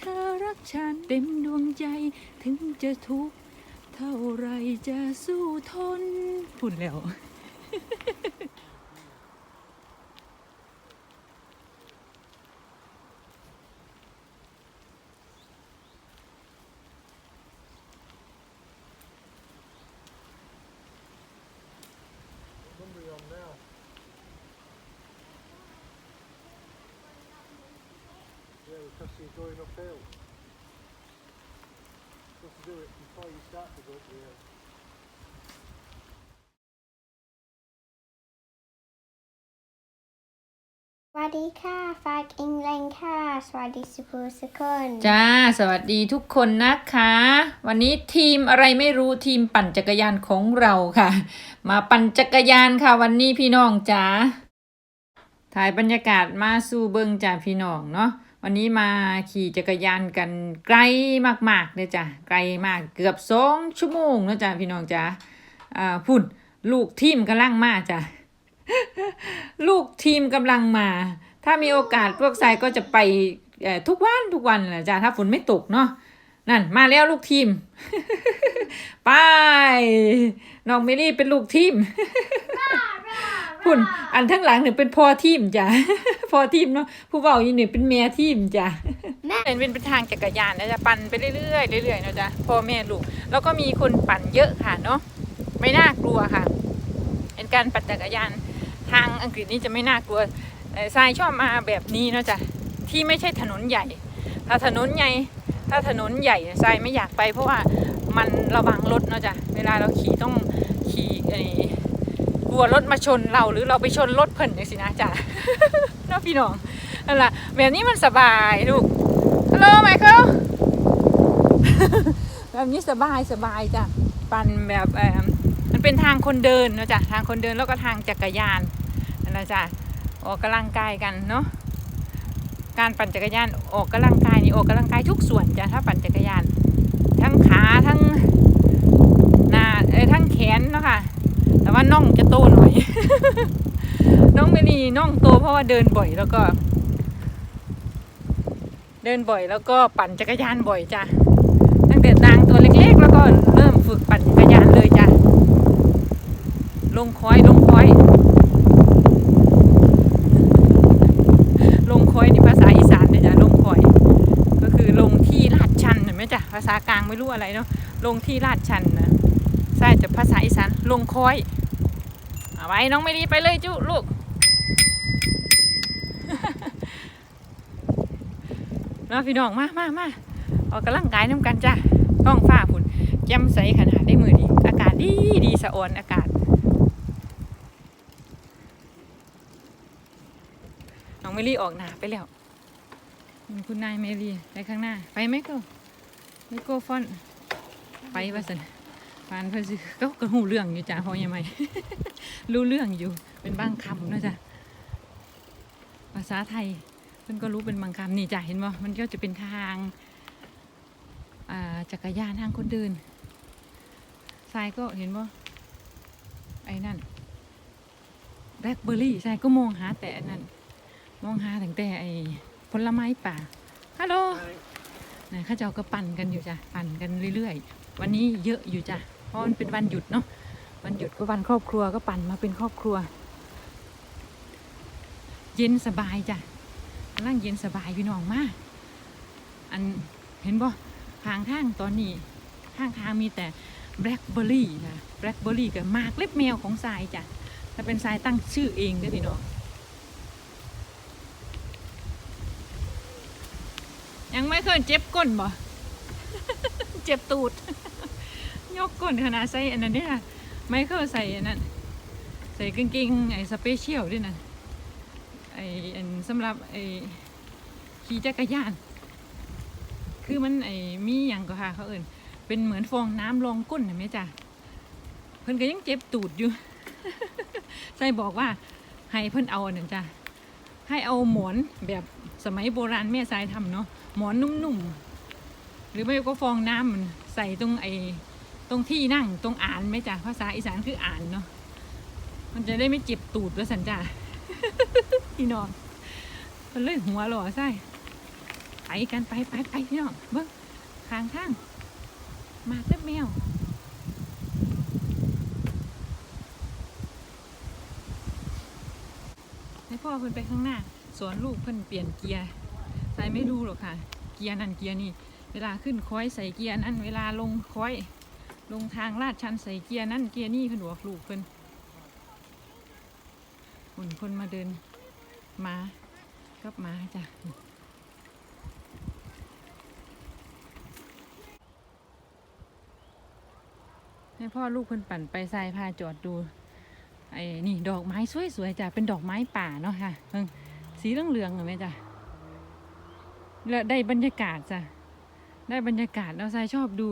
เธอรักฉันเต็มดวงใจ ถึงจะทุกข์เท่าไรจะสู้ทนพูดแล้ว because you're going uphill. You have to do it before you start to go up the hill. สวัสดีค่ะฝากอิงแรงค่ะ สวัสดีสุภูสุคนจ้า สวัสดีทุกคนนะคะ วันนี้ทีมอะไรไม่รู้ทีมปั่นจักรยานของเราค่ะ มาปั่นจักรยานค่ะ วันนี้พี่น้องจ้าถ่ายบรรยากาศมาสู่เบิงจ้าพี่น้องเนาะ วันนี้มาขี่จักรยานกันไกลมากๆเลยจ้ะไกลมากเกือบสองชั่วโมงแล้วจ้าพี่น้องจ้าอ่าพุ่นลูกทีมกำลังมาจ้ะลูกทีมกำลังมา ถ้ามีโอกาสพวกทรายก็จะไปเอ่อทุกวันทุกวันแหละจ้ะถ้าฝนไม่ตกเนาะนั่นมาแล้วลูกทีม ไปน้องเมลี่เป็นลูกทีม พุ่นอันทั้งหลังเนี่ยเป็นพ่อทีมจ้ะพ่อทีมเนาะผู้เบาอยู่เนี่ยเป็นแม่ทีมจ้ะเป็นเป็นทางจักรยานนะจ๊ะปั่นไปเรื่อยๆเรื่อยๆนะจ๊ะพ่อแม่ลูกแล้วก็มีคนปั่นเยอะค่ะเนาะไม่น่ากลัวค่ะ เป็นการปั่นจักรยานทางอังกฤษนี่จะไม่น่ากลัวทรายชอบมาแบบนี้เนาะจ๊ะที่ไม่ใช่ถนนใหญ่ ถ้าถนนใหญ่ถ้าถนนใหญ่ทรายไม่อยากไป เพราะว่ามันระวังรถเนาะจ๊ะเวลาเราขี่ต้องขี่ไอ้ กลัวรถมาชนเราหรือเราไปชนรถเพิ่นอย่างสินะจ๊ะเนาะพี่น้องนั่นแหละแบบนี้มันสบายลูกฮัลโหลไมเคิลแบบนี้สบายสบายจ้ะปั่นแบบเออมันเป็นทางคนเดินนะจ้ะทางคนเดินแล้วก็ทางจักรยานนั่นแหละจ้ะออกกำลังกายกันเนาะการปั่นจักรยานออกกำลังกายนี่ออกกำลังกายทุกส่วนจ้ะถ้าปั่นจักรยาน ทั้งขาทั้งหน้าเอ้ยทั้งแขนเนาะค่ะแต่ว่าน่อง น้องเมลีน่องโตเพราะว่าเดินบ่อยแล้วก็ เดินบ่อยแล้วก็ปั่นจักรยานบ่อยจ้ะตั้งแต่นางตัวเล็กๆ แล้วก็เริ่มฝึกปั่นจักรยานเลยจ้ะลงคอยลงคอย ลงคอยนี่ภาษาอีสานเนี่ยจ้ะลงคอย ก็คือลงที่ลาดชันเห็นไหมจ้ะภาษากลางไม่รู้อะไรเนาะลงที่ลาดชันนะใช่จะภาษาอีสานลงคอย เอาไว้น้องไม่ดีไปเลยจุลูกเนาพี่น้องมามามาออกกำลังกายน้ำกันจ้ะท้องฟ้าฝุ่นแจ่มใสขนาดได้มือดี อากาศดีดีสะออนอากาศน้องเมลี่ออกหนาไปแล้วคุณนายเมลี่ในข้างหน้า ไปไหมก็ไม่โกฟอน ไปว่าสัน ฟานเพื่อนสิก็กระหูเรื่องอยู่จ้าพอยังไงรู้เรื่องอยู่เป็นบางคำเนอะจ้ะภาษาไทยเพิ่นก็รู้เป็นบางคำนี่จ้ะเห็นบ่มันก็จะเป็นทางอ่าจักรยานทางคนเดินทรายก็เห็นบ่ไอ้นั่นแบล็คเบอร์รี่ทรายก็มองหาแต่อันนั่นมองหาตั้งแต่ไอ้ผลไม้ป่าฮัลโหลนะเข้าเจ้าก็ปั่นกันอยู่จ้ะปั่นกันเรื่อยๆ วันนี้เยอะอยู่จ้ะ เพราะมันเป็นวันหยุดเนาะวันหยุดก็วันครอบครัวก็ปั่นมาเป็นครอบครัว เย็นสบายจ้ะกำลังเย็นสบายพี่น้องมากอันเห็นบ่ทางทางตอนนี้ข้างทางมีแต่แบล็คเบอร์รี่นะแบล็คเบอร์รี่กับหมากเล็บแมวของทรายจ้ะถ้าเป็นทรายตั้งชื่อเองด้อพี่น้องยังไม่เคยเจ็บก้นบ่ เจ็บตูด กก้นขนาดใส่อันนั้นเนี่ยไม่เคยใส่อันนั้นใส่กางเกงไอ้สเปเชียลด้วยนะไอ้อันสำหรับไอ้ขี่จักรยาน คือมันไอ้มีอย่างก็ค่ะเขาเอิ่นเป็นเหมือนฟองน้ำรองก้นเห็นไหมจ๊ะเพิ่นก็ยังเจ็บตูดอยู่ใส่บอกว่าให้เพิ่นเอาอันนั้นจ้ะให้เอาหมอนแบบสมัยโบราณแม่สายทำเนาะหมอนนุ่มๆหรือไม่ก็ฟองน้ำมันใส่ตรงไอ้ ตรงที่นั่งตรงอ่านไหมจ๊ะภาษาอีสานคืออ่านเนาะมันจะได้ไม่เจ็บตูดแล้วสันจ้ะพี่น้องมันเลยหัวหล่อใช่ไปกันไปไปไปพี่น้องเบิ้งข้างข้างมากับแมวให้พ่อเพิ่นไปข้างหน้าสอนลูกเพิ่นเปลี่ยนเกียร์ใส่ไม่รู้หรอกค่ะ เกียร์นั่นเกียร์นี่ เวลาขึ้นคอยใส่เกียร์นั่นเวลาลงคอย ลงทางลาดชันใส่เกียร์นั่นเกียร์นี่เพิ่นบอกลูกเพิ่นคนคนมาเดินมากับมาจ้ะให้พ่อลูกเพิ่นปั่นไปใส่พาจอดดูไอ้นี่ดอกไม้สวยๆจ้ะเป็นดอกไม้ป่าเนาะค่ะเพิ่งสีเหลืองๆเห็นไหมจ้ะแล้วได้บรรยากาศจ้ะได้บรรยากาศเราใส่ชอบดู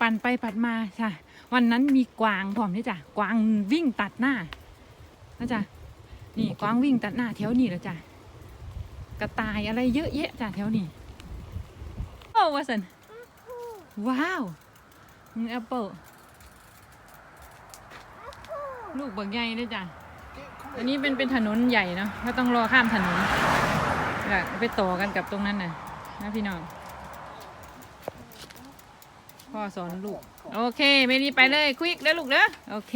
ปั่นไปปัดมาจ้ะวันนั้นมีกวางพร้อมนี่จ้ะกวางวิ่งตัดหน้านะจ้ะนี่กวางวิ่งตัดหน้าแถวนี้แล้วจ้ะกระต่ายอะไรเยอะแยะจ้ะแถวนี้โอ้วาสันว้าวแอปเปิลลูกบักใหญ่ด้วยจ้ะอันนี้เป็นเป็นถนนใหญ่เนาะก็ต้องรอข้ามถนนไปต่อกันกับตรงนั้นน่ะนะพี่น้อง พ่อสอนลูก โอเคไม่ดีไปเลยควิกเด้อลูกเด้อโอเค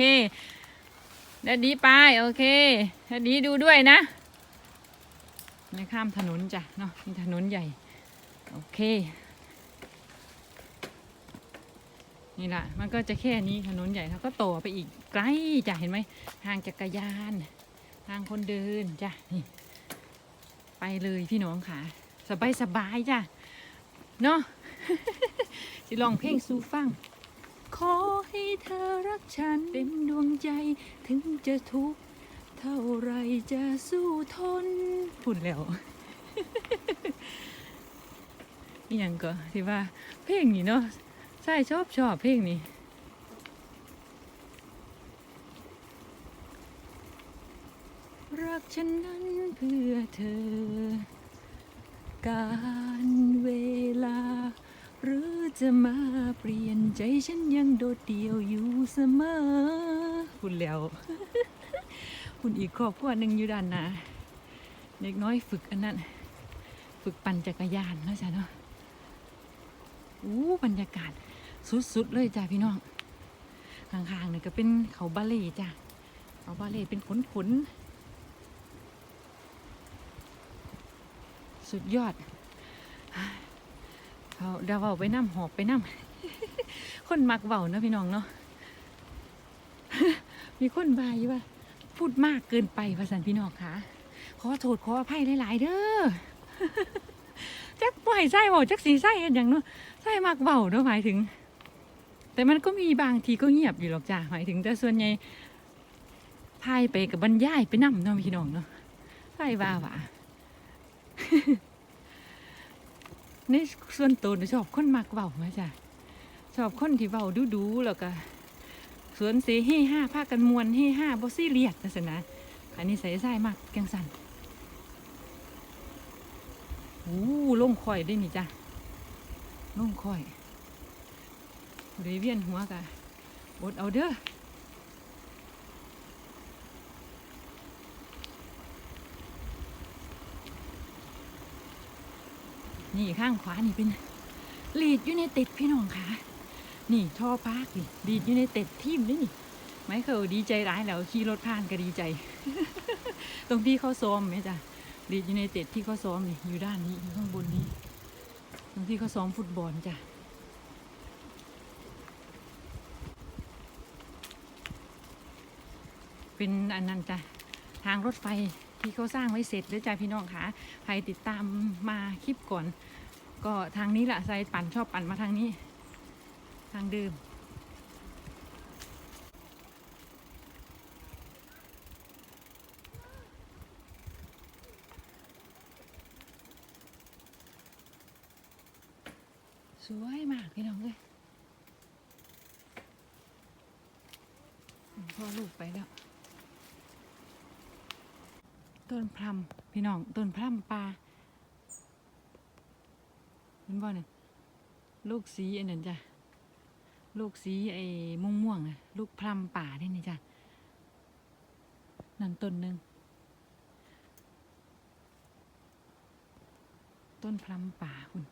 แดดดีไปโอเคแดดดีดูด้วยนะไม่ข้ามถนนจ้ะเนาะมีถนนใหญ่ โอเค นี่แหละมันก็จะแค่นี้ถนนใหญ่แล้วก็ต่อไปอีกไกลจ้ะเห็นไหมทางจักรยาน ทางคนเดินจ้ะนี่ไปเลยพี่น้องค่ะ สบายสบายจ้ะเนาะ สิลองเพลงสู่ฟัง ขอให้เธอรักฉันเต็มดวงใจถึงจะทุกข์เท่าไรจะสู้ทนพูดแล้วนี่ยังก็ที่ว่า เพลงนี้เนาะใช่ชอบชอบเพลงนี้รักฉันนั้นเพื่อเธอ การเวลา หรือจะมาเปลี่ยนใจฉันยังโดดเดี่ยวอยู่เสมอ คุณแล้ว คุณอีกครอบครัวหนึ่งอยู่ด้านหน้าเด็กน้อยฝึกอันนั้น ฝึกปั่นจักรยานเนาะจ๊ะเนาะอู้บรรยากาศสุดๆเลยจ้ะพี่น้องข้างๆเนี่ยก็เป็นเขาบาเล่จ้ะเขาบาเล่เป็นขนๆสุดยอด เขาเดาเบาไปน้ำหอบไปน้ำคนมักเบาเนาะพี่น้องเนาะมีคนบายว่า พูดมากเกินไปภาษาพี่น้องค่ะขอโทษขออภัยหลายๆเด้อจักปล่อยไส้เบาจักสีไส้กันอย่างเนาะไส้มักเบาเนาะหมายถึง แต่มันก็มีบางทีก็เงียบอยู่หรอกจ้าหมายถึง แต่ส่วนใหญ่พายไปกับบรรยายไปนำเนาะพี่น้องเนาะไส้ว่าว่า ในส่วนตัวหนูชอบคนมักเบาไหมจ้ะชอบคนที่เบาดูดูๆแล้วก็สวนเสเฮห้าพากันมวนเฮห้าบอซี่เลียดนะสนะอันนี้ใส่ไส้มากแกงสันโอ้ล่มค่อยได้นี่จ้ะล่มค่อยเรเวียนหัวกะอดเอาเด้อ นี่ข้างขวานี่เป็นลีดอยู่ในเต็ดพี่น้องค่ะ นี่ท่อพาร์คนี่ลีดอยู่ในเต็ดทีมนี่นี่ไม่เคยดีใจร้ายแล้วขี่รถผ่านก็ดีใจ ตรงที่เขาซ้อมไหมจ้ะลีดอยู่ในเต็ดที่เขาซ้อมนี่อยู่ด้านนี้อยู่ข้างบนนี้ ตรงที่เขาซ้อมฟุตบอลจ้ะเป็นอันนั้นจ้ะทางรถไฟ ที่เขาสร้างไว้เสร็จแล้วจ้ะพี่น้องค่ะใครติดตามมาคลิปก่อน ก็ทางนี้แหละใส่ปั่นชอบปั่นมาทางนี้ ทางเดิมสวยมากพี่น้องเลยพ่อลูกไปแล้ว ต้นพลัมพี่น้องต้นพลัมปลาเห็นบ่เนี่ยลูกสีอันนั้นจ้ะลูกสีไอ้ม่วงม่วงอะลูกพลัมป่าได้นี่จ้ะนั่นต้นหนึ่งต้นพลัมป่าคุณ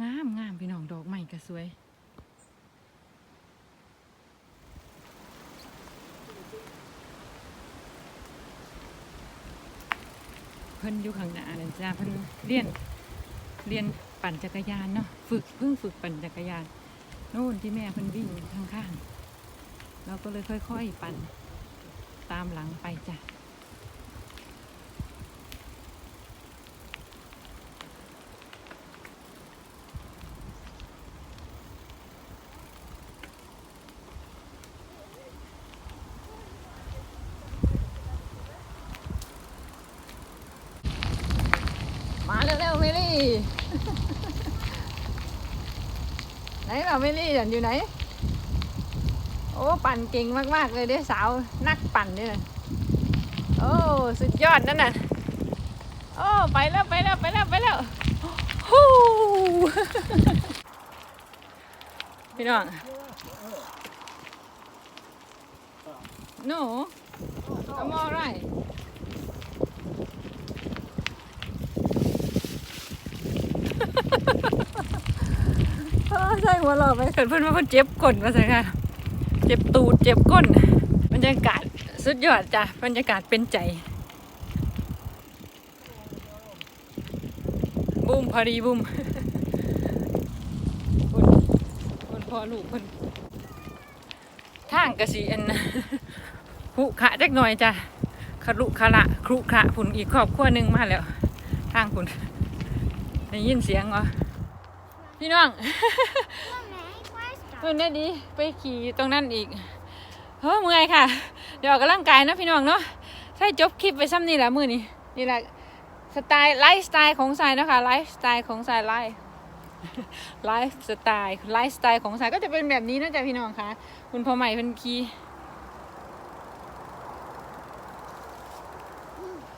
งามงามพี่น้องดอกใหม่ก็สวย เพิ่นอยู่ข้างหน้าเลยจ้าเพิ่นเรียนเรียนปั่นจักรยานเนาะฝึกเพิ่งฝึกปั่นจักรยานโน่นที่แม่เพิ่นวิ่งข้างๆเราก็เลยค่อย ๆ ปั่นตามหลังไปจ้ะ มาเร็วเมลี่ ไหนเราเมลี่อยู่ไหน โอ้ปั่นเก่งมากๆเลยเด้สาวนักปั่นเนี่ยโอ้สุดยอดนั่นน่ะโอ้ไปแล้วไปแล้วไปแล้วไปแล้วฮู้พี่น้อง no I'm alright เออ ใช่หัวเราะไปเกิดเพื่อนว่าเพื่อนเจ็บก้นมาสิค่ะ เจ็บตูดเจ็บก้นบรรยากาศสุดยอดจ้ะบรรยากาศเป็นใจ บุ้มพอดีบุ้มคนคนพอลูกคนทางกระสีอันหุขะจักหน่อยจ้ะขรุขะละครุขะผุนอีกครอบครัวหนึ่งมาแล้ว ทางผุน ได้ยินเสียงเหรอพี่น้องเมื่อนี้ดีไปขี่อยู่ตรงนั้นอีกเฮ้ยเมื่อยค่ะ เดี๋ยวออกกำลังกายนะพี่น้องเนาะใช่จบคลิปไปซ้ำนี่แหละมือนี้นี่แหละสไตล์ไลฟ์สไตล์ของสายนะคะไลฟ์สไตล์ของสายไลฟ์ไลฟ์สไตล์ไลฟ์สไตล์ของสายก็จะเป็นแบบนี้นะจ๊ะพี่น้องคะคุณพ่อใหม่เป็นคี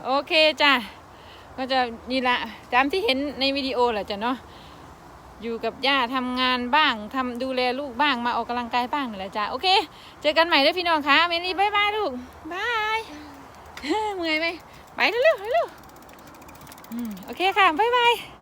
โอเคจ้ะ ก็จะนี่ละตามที่เห็นในวิดีโอแหละจ้ะเนาะอยู่กับย่าทำงานบ้างทำดูแลลูกบ้างมาออกกำลังกายบ้างนี่แหละจ้ะโอเค เจอกันใหม่ด้วยพี่น้องคะเมลี่บายบายลูกบายเมื่อยไหมไปเร็วเร็วๆอืมโอเคค่ะบายบาย